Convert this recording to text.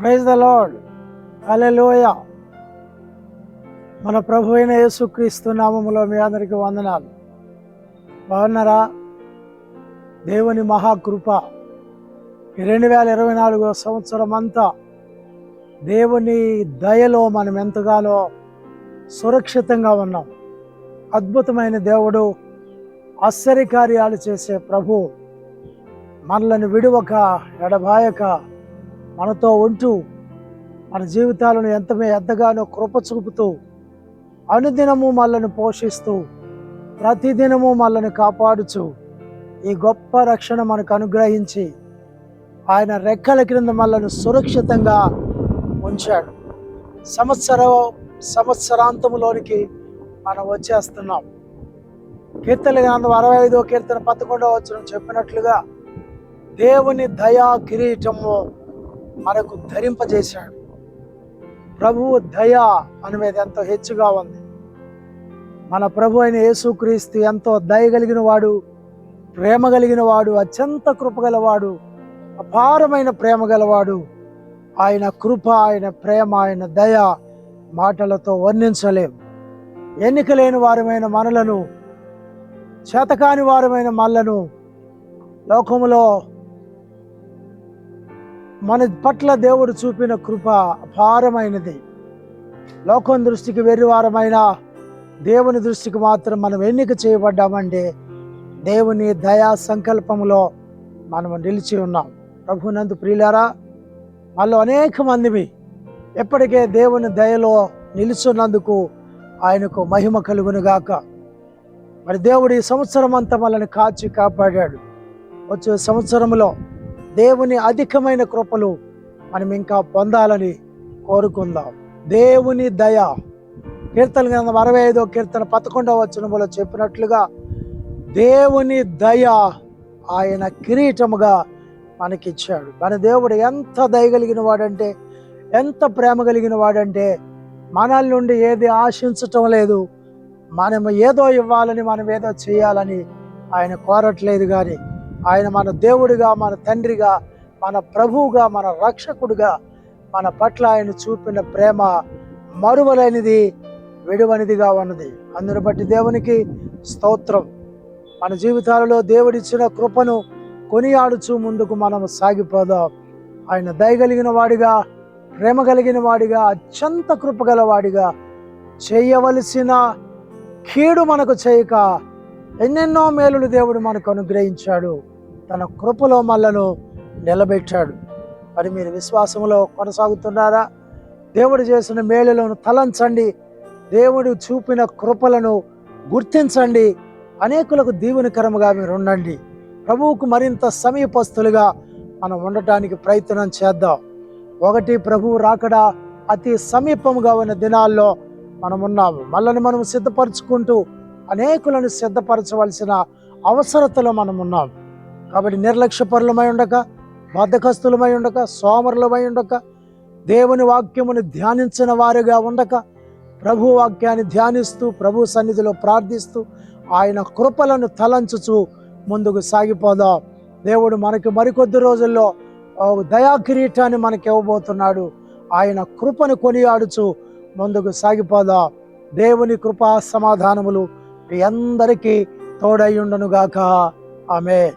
Praise the lord హల్లెలూయ మన ప్రభు అయిన యేసుక్రీస్తు నామములో మీ అందరికీ వందనాలు. బాగున్నారా? దేవుని మహాకృప. రెండు వేల ఇరవై నాలుగో సంవత్సరం అంతా దేవుని దయలో మనం ఎంతగానో సురక్షితంగా ఉన్నాం. అద్భుతమైన దేవుడు ఆశ్చర్యకార్యాలు చేసే ప్రభు మనలను విడువక ఎడబాయక మనతో ఉంటూ మన జీవితాలను ఎంత ఎంతగానో కృప చూపుతూ అనుదినము మనల్ని పోషిస్తూ ప్రతిదినము మనల్ని కాపాడుచు ఈ గొప్ప రక్షణ మనకు అనుగ్రహించి ఆయన రెక్కల క్రింద మనల్ని సురక్షితంగా ఉంచాడు. సంవత్సర సంవత్సరాంతములోనికి మనం వచ్చేస్తున్నాం. కీర్తన గ్రంథం అరవై ఐదో కీర్తన పదకొండవ వచ్చిన చెప్పినట్లుగా దేవుని దయా కిరీటము మనకు ధరింపజేశాడు. ప్రభువు దయ మన మీద ఎంతో హెచ్చుగా ఉంది. మన ప్రభు అయిన యేసుక్రీస్తు ఎంతో దయ కలిగిన వాడు ప్రేమ కలిగిన వాడు అత్యంత కృప గలవాడు అపారమైన ప్రేమ గలవాడు. ఆయన కృప ఆయన ప్రేమ ఆయన దయ మాటలతో వర్ణించలేం. ఎన్నిక లేని వారమైన మనలను చేతకాని వారమైన మనలను లోకములో మన పట్ల దేవుడు చూపిన కృప అపారమైనది లోకం దృష్టికి వెర్రివారమైన దేవుని దృష్టికి మాత్రం మనం ఎన్నిక చేయబడ్డామంటే దేవుని దయా సంకల్పములో మనం నిలిచి ఉన్నాం. ప్రభునందు ప్రియులారా వాళ్ళు అనేక మందివి ఎప్పటికే దేవుని దయలో నిలుచున్నందుకు ఆయనకు మహిమ కలుగును గాక మరి దేవుడు ఈ సంవత్సరం అంతా మనల్ని కాచి కాపాడాడు. వచ్చే సంవత్సరంలో దేవుని అధికమైన కృపలు మనం ఇంకా పొందాలని కోరుకుందాం. దేవుని దయ. కీర్తన గ్రంథం అరవై ఐదో కీర్తన పదకొండవ వచనములో చెప్పినట్లుగా దేవుని దయ ఆయన కిరీటముగా మనకిచ్చాడు. మన దేవుడు ఎంత దయ కలిగిన వాడంటే ఎంత ప్రేమ కలిగిన వాడంటే మనల్ నుండి ఏది ఆశించటం లేదు. మనం ఏదో ఇవ్వాలని మనం ఏదో చేయాలని ఆయన కోరట్లేదు కానీ ఆయన మన దేవుడిగా మన తండ్రిగా మన ప్రభువుగా మన రక్షకుడుగా మన పట్ల ఆయన చూపిన ప్రేమ మరువలేనిది విడువనిదిగా ఉన్నది. అందును బట్టి దేవునికి స్తోత్రం. మన జీవితాలలో దేవుడిచ్చిన కృపను కొనియాడుచు ముందుకు మనం సాగిపోదాం. ఆయన దయగలిగిన వాడిగా ప్రేమ కలిగిన వాడిగా అత్యంత కృపగల వాడిగా చేయవలసిన కీడు మనకు చేయక ఎన్నెన్నో మేలులు దేవుడు మనకు అనుగ్రహించాడు. తన కృపలో మళ్ళను నిలబెట్టాడు. మరి మీరు విశ్వాసంలో కొనసాగుతున్నారా? దేవుడు చేసిన మేలులను తలంచండి. దేవుడు చూపిన కృపలను గుర్తించండి. అనేకులకు దీవెనకరముగా మీరు ఉండండి. ప్రభువుకు మరింత సమీపస్తులుగా మనం ఉండటానికి ప్రయత్నం చేద్దాం. ఒకటి ప్రభువు రాకడా అతి సమీపముగా ఉన్న దినాల్లో మనం ఉన్నాము మనల్ని మనం సిద్ధపరచుకుంటూ అనేకులను సిద్ధపరచవలసిన అవసరతలో మనం ఉన్నాం కాబట్టి నిర్లక్ష్యపరులమై ఉండక బద్ధకస్తులమై ఉండక సోమరులమై ఉండక దేవుని వాక్యమును ధ్యానించిన వారుగా ఉండక ప్రభు వాక్యాన్ని ధ్యానిస్తూ ప్రభు సన్నిధిలో ప్రార్థిస్తూ ఆయన కృపలను తలంచుచు ముందుకు సాగిపోదాం. దేవుడు మనకి మరికొద్ది రోజుల్లో ఓ దయా కిరీటాన్ని మనకి ఇవ్వబోతున్నాడు. ఆయన కృపను కొనియాడుచు ముందుకు సాగిపోదాం. దేవుని కృపా సమాధానములు మీ అందరికీ తోడై ఉండునుగాక. ఆమె